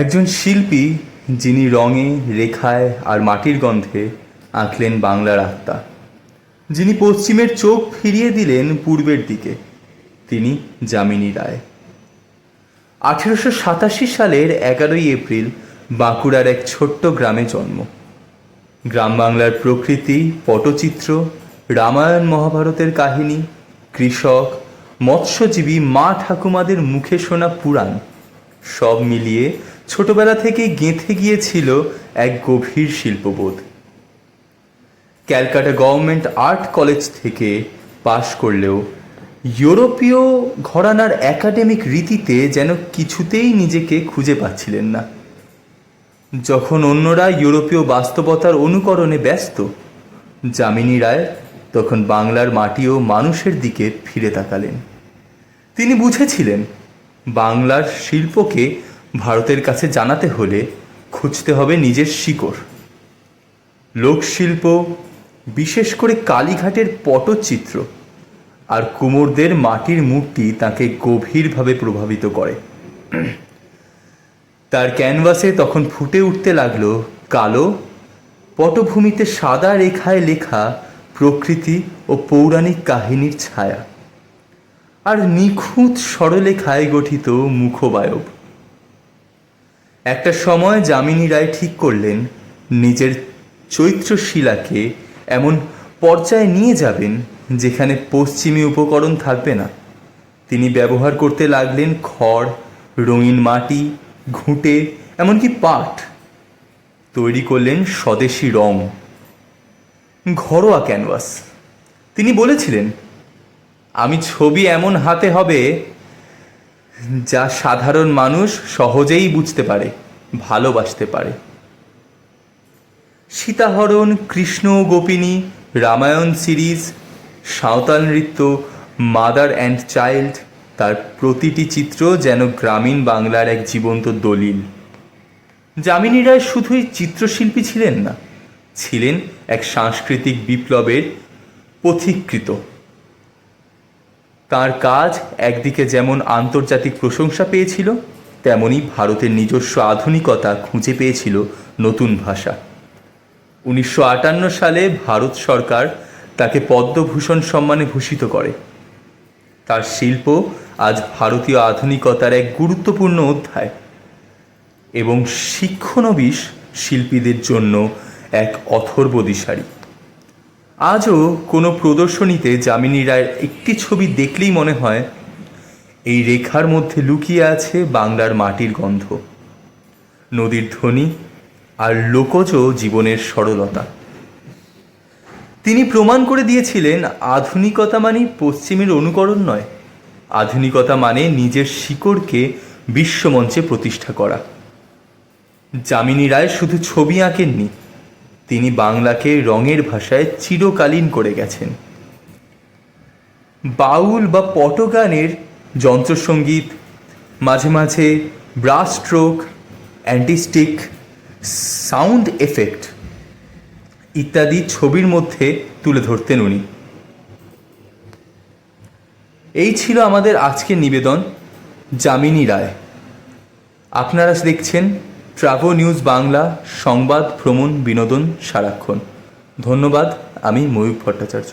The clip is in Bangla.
একজন শিল্পী যিনি রঙে, রেখায় আর মাটির গন্ধে আঁকলেন বাংলার আত্মা। যিনি পশ্চিমের চোখ ফিরিয়ে দিলেন পূর্বের দিকে, তিনি যামিনী রায়। আঠেরোশো সাতাশি সালের এগারোই এপ্রিল বাঁকুড়ার এক ছোট্ট গ্রামে জন্ম। গ্রাম বাংলার প্রকৃতি, পটচিত্র, রামায়ণ মহাভারতের কাহিনী, কৃষক, মৎস্যজীবী মা ঠাকুমাদের মুখে শোনা পুরাণ সব মিলিয়ে ছোটবেলা থেকে গেঁথে গিয়েছিল এক গভীর শিল্পবোধ। ক্যালকাটা গভর্নমেন্ট আর্ট কলেজ থেকে পাশ করলেও ইউরোপীয় ঘরানার একাডেমিক রীতিতে যেন কিছুতেই নিজেকে খুঁজে পাচ্ছিলেন না। যখন অন্যরা ইউরোপীয় বাস্তবতার অনুকরণে ব্যস্ত, যামিনী রায় তখন বাংলার মাটি ও মানুষের দিকে ফিরে তাকালেন। তিনি বুঝেছিলেন, বাংলার শিল্পকে ভারতের কাছে জানাতে হলে খুঁজতে হবে নিজের শিকড়। লোকশিল্প, বিশেষ করে কালীঘাটের পটচিত্র আর কুমোরদের মাটির মূর্তি তাকে গভীরভাবে প্রভাবিত করে। তার ক্যানভাসে তখন ফুটে উঠতে লাগল কালো, পটভূমিতে সাদা রেখায় লেখা প্রকৃতি ও পৌরাণিক কাহিনীর ছায়া। আর নিখুঁত সরলেখায় গঠিত মুখবায়ব। একটা সময় যামিনী রায় ঠিক করলেন, নিজের চৈত্রশিলাকে এমন পর্যায়ে নিয়ে যাবেন যেখানে পশ্চিমী উপকরণ থাকবে না। তিনি ব্যবহার করতে লাগলেন খড়, রঙিন মাটি, ঘুঁটে, এমনকি পাট। তৈরি করলেন স্বদেশি রং। ঘরোয়া ক্যানভাস। তিনি বলেছিলেন, আমি ছবি এমন হাতে হবে যা সাধারণ মানুষ সহজেই বুঝতে পারে, ভালোবাসতে পারে। সীতাহরণ, কৃষ্ণ গোপিনী, রামায়ণ সিরিজ, সাঁওতাল নৃত্য, মাদার অ্যান্ড চাইল্ড, তার প্রতিটি চিত্র যেন গ্রামীণ বাংলার এক জীবন্ত দলিল। যামিনী রায় শুধুই চিত্রশিল্পী ছিলেন না, ছিলেন এক সাংস্কৃতিক বিপ্লবের পথিকৃত। তার কাজ একদিকে যেমন আন্তর্জাতিক প্রশংসা পেয়েছিল, তেমনি ভারতের নিজস্ব আধুনিকতা খুঁজে পেয়েছিল নতুন ভাষা। উনিশশো আটান্ন সালে ভারত সরকার তাকে পদ্মভূষণ সম্মানে ভূষিত করে। তার শিল্প আজ ভারতীয় আধুনিকতার এক গুরুত্বপূর্ণ অধ্যায় এবং শিক্ষণবিশ শিল্পীদের জন্য এক অথর্ব দিশারি। আজও কোনো প্রদর্শনীতে যামিনী রায়ের একটি ছবি দেখলেই মনে হয় এই রেখার মধ্যে লুকিয়ে আছে বাংলার মাটির গন্ধ। নদীর ধ্বনি আর লোকজ জীবনের সরলতা। তিনি প্রমাণ করে দিয়েছিলেন, আধুনিকতা মানে পশ্চিমের অনুকরণ নয়। আধুনিকতা মানে নিজের শিকড়কে বিশ্বমঞ্চে প্রতিষ্ঠা করা। যামিনী রায় শুধু ছবি আঁকেননি তিনি বাংলাকে রঙের ভাষায় চিরকালীন করে গেছেন। বাউল বা পটগানের যন্ত্রসঙ্গীত মাঝে মাঝে ব্রাস স্ট্রোক, অ্যান্টিস্টিক, সাউন্ড এফেক্ট ইত্যাদি ছবির মধ্যে তুলে ধরতেন উনি। এই ছিল আমাদের আজকের নিবেদন, যামিনী রায়। আপনারা দেখছেন ট্রাভো নিউজ বাংলা সংবাদ ভ্রমণ বিনোদন সারাক্ষণ ধন্যবাদ আমি ময়ূর ভট্টাচার্য